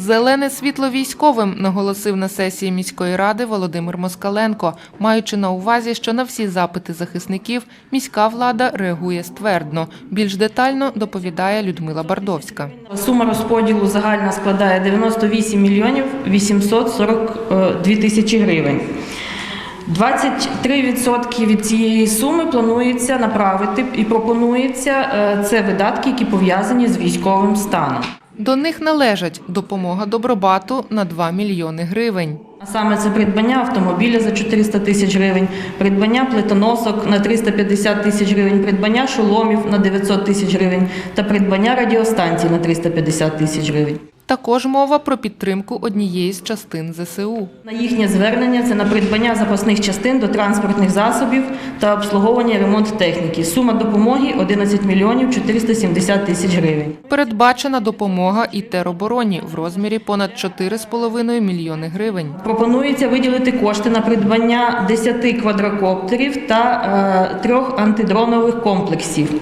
Зелене світло військовим наголосив на сесії міської ради Володимир Москаленко, маючи на увазі, що на всі запити захисників міська влада реагує ствердно. Більш детально доповідає Людмила Бардовська. Сума розподілу загальна складає 98 мільйонів 842 тисячі гривень. 23% від цієї суми планується направити і пропонується е, це видатки, які пов'язані з військовим станом. До них належать допомога добробату на 2 мільйони гривень. А саме це придбання автомобіля за 400 тисяч гривень, придбання плитоносок на 350 тисяч гривень, придбання шоломів на 900 тисяч гривень та придбання радіостанцій на 350 тисяч гривень. Також мова про підтримку однієї з частин ЗСУ. На їхнє звернення це на придбання запасних частин до транспортних засобів та обслуговування ремонт техніки. Сума допомоги 11 мільйонів 470 тисяч гривень. Передбачена допомога і теробороні в розмірі понад 4,5 мільйони гривень. Пропонується виділити кошти на придбання 10 квадрокоптерів та е, трьох антидронових комплексів.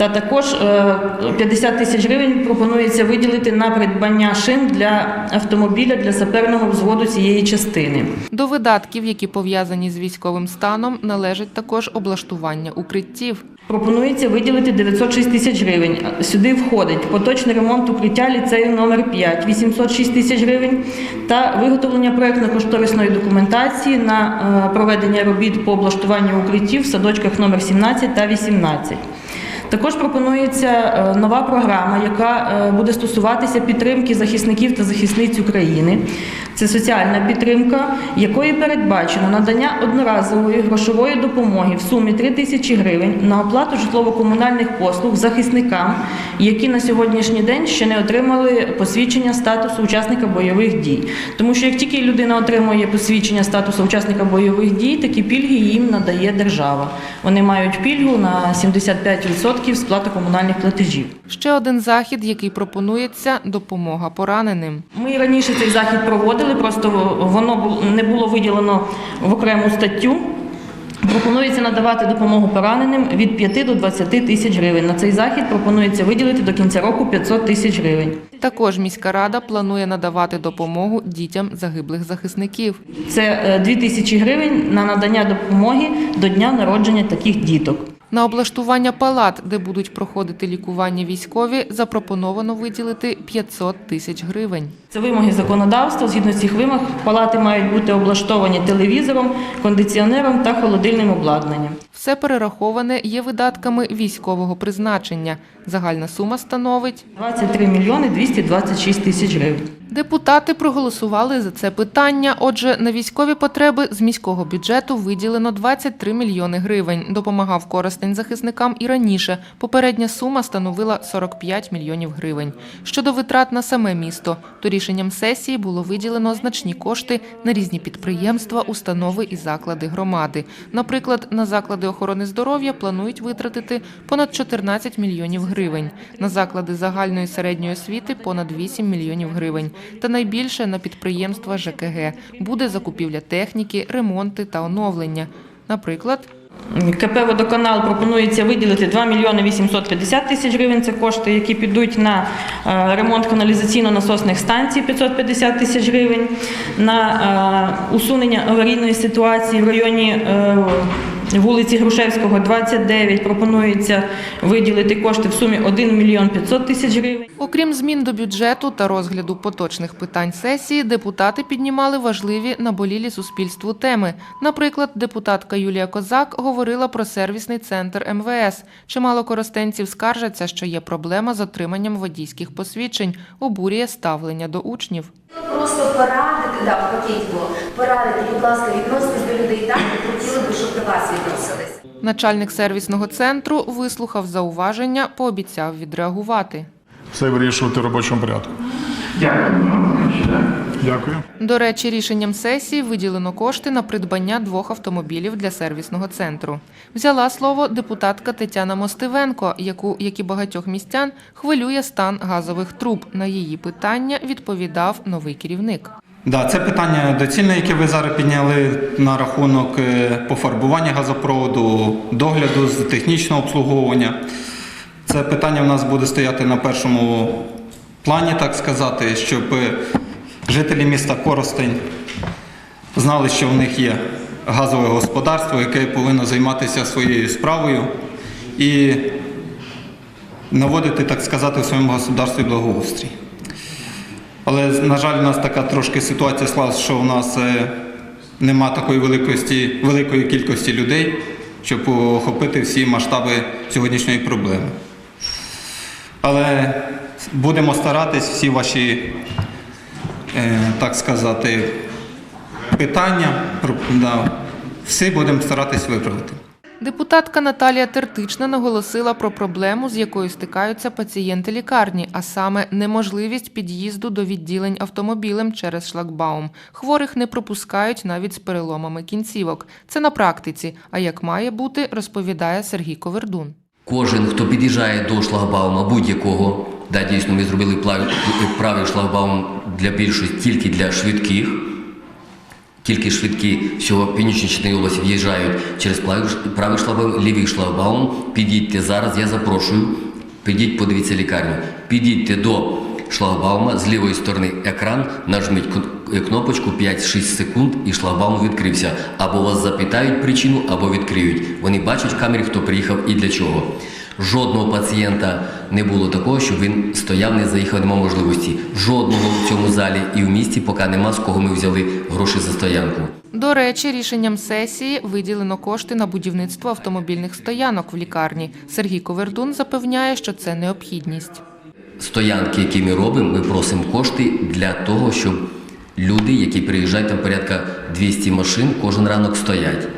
Та також е, 50 тисяч гривень пропонується виділити на придбання шин для автомобіля для саперного взводу цієї частини. До видатків, які пов'язані з військовим станом, належить також облаштування укриттів. Пропонується виділити 906 тисяч гривень. Сюди входить поточний ремонт укриття ліцею номер 5 806 тисяч гривень та виготовлення проектно-кошторисної документації на е, проведення робіт по облаштуванню укриттів в садочках номер 17 та 18. Також пропонується е, нова програма, яка е, буде стосуватися підтримки захисників та захисниць України. Це соціальна підтримка, якої передбачено надання одноразової грошової допомоги в сумі 3 тисячі гривень на оплату житлово-комунальних послуг захисникам, які на сьогоднішній день ще не отримали посвідчення статусу учасника бойових дій. Тому що як тільки людина отримує посвідчення статусу учасника бойових дій, такі пільги їм надає держава. Вони мають пільгу на 75% сплати комунальних платежів. Ще один захід, який пропонується допомога пораненим. Ми раніше цей захід проводили, просто воно не було виділено в окрему статтю. Пропонується надавати допомогу пораненим від 5 до 20 тисяч гривень. На цей захід пропонується виділити до кінця року 500 тисяч гривень. Також міська рада планує надавати допомогу дітям загиблих захисників. Це е, 2 тисячі гривень на надання допомоги до дня народження таких діток. На облаштування палат, де будуть проходити лікування військові, запропоновано виділити 500 тисяч гривень. Це вимоги законодавства. Згідно цих вимог, палати мають бути облаштовані телевізором, кондиціонером та холодильним обладнанням. Все перераховане є видатками військового призначення. Загальна сума становить 23 мільйони 226 тисяч гривень. Депутати проголосували за це питання. Отже, на військові потреби з міського бюджету виділено 23 мільйони гривень. Допомагав Коростень захисникам і раніше. Попередня сума становила 45 мільйонів гривень. Щодо витрат на саме місто, то рішенням сесії було виділено значні кошти на різні підприємства, установи і заклади громади. Наприклад, на заклади охорони здоров'я планують витратити понад 14 мільйонів гривень, на заклади загальної середньої освіти понад 8 мільйонів гривень. Та найбільше на підприємства ЖКГ буде закупівля техніки, ремонти та оновлення. Наприклад, КП «Водоканал» пропонується виділити 2 мільйони 850 тисяч гривень. Це кошти, які підуть на е, ремонт каналізаційно-насосних станцій 550 тисяч гривень, на е, усунення аварійної ситуації в районі е, вулиці Грушевського, 29. Пропонується виділити кошти в сумі 1 мільйон 500 тисяч гривень. окрім змін до бюджету та розгляду поточних питань сесії, депутати піднімали важливі наболілі суспільству теми. Наприклад, депутатка Юлія Козак говорила про сервісний центр МВС. Чимало коростенців скаржаться, що є проблема з отриманням водійських посвідчень, обурює ставлення до учнів. Просто порадити, да, в пакеті було, порадити, будь ласка, відноситись до людей так, як хотіли би, щоб до вас відносились. Начальник сервісного центру вислухав зауваження, пообіцяв відреагувати. все вирішувати в робочому порядку. Дякую. До речі, рішенням сесії виділено кошти на придбання двох автомобілів для сервісного центру. Взяла слово депутатка Тетяна Мостивенко, яку, як і багатьох містян, хвилює стан газових труб. На її питання відповідав новий керівник. Да, це питання доцільне, яке ви зараз підняли на рахунок е, пофарбування газопроводу, догляду з технічного обслуговування. Це питання в нас буде стояти на першому плані, так сказати, щоб е, жителі міста Коростень знали, що в них є газове господарство, яке повинно займатися своєю справою і наводити, так сказати, в своєму господарстві благоустрій. Але, на жаль, у нас така трошки ситуація склалася, що у нас е, нема такої великості, великої кількості людей, щоб охопити всі масштаби сьогоднішньої проблеми. Але будемо старатись всі ваші, е, так сказати, питання, да, все будемо старатись виправити. Депутатка Наталія Тертична наголосила про проблему, з якою стикаються пацієнти лікарні, а саме неможливість під'їзду до відділень автомобілем через шлагбаум. Хворих не пропускають навіть з переломами кінцівок. Це на практиці. А як має бути, розповідає Сергій Ковердун. Кожен, хто під'їжджає до шлагбаума будь-якого, да, дійсно, ми зробили правий шлагбаум для більшості тільки для швидких. Тільки швидкі всього частини області в'їжджають через правий шлагбаум, лівий шлагбаум. Підійдьте зараз, я запрошую. Підіть, подивіться лікарню. Підійдьте до шлагбаума, з лівої сторони екран, нажміть кнопочку 5-6 секунд і шлагбаум відкрився. Або вас запитають причину, або відкриють. Вони бачать в камері, хто приїхав і для чого. Жодного пацієнта не було такого, щоб він стояв, не заїхав, нема можливості. Жодного в цьому залі і в місті, поки нема з кого ми взяли гроші за стоянку. До речі, рішенням сесії виділено кошти на будівництво автомобільних стоянок в лікарні. Сергій Ковердун запевняє, що це необхідність. Стоянки, які ми робимо, ми просимо кошти для того, щоб люди, які приїжджають, там порядка 200 машин, кожен ранок стоять.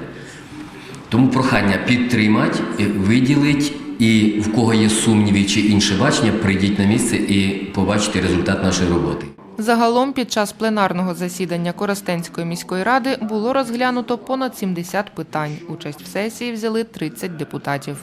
Тому прохання підтримати, виділити, і в кого є сумніви чи інше бачення, прийдіть на місце і побачите результат нашої роботи. Загалом під час пленарного засідання Коростенської міської ради було розглянуто понад 70 питань. Участь в сесії взяли 30 депутатів.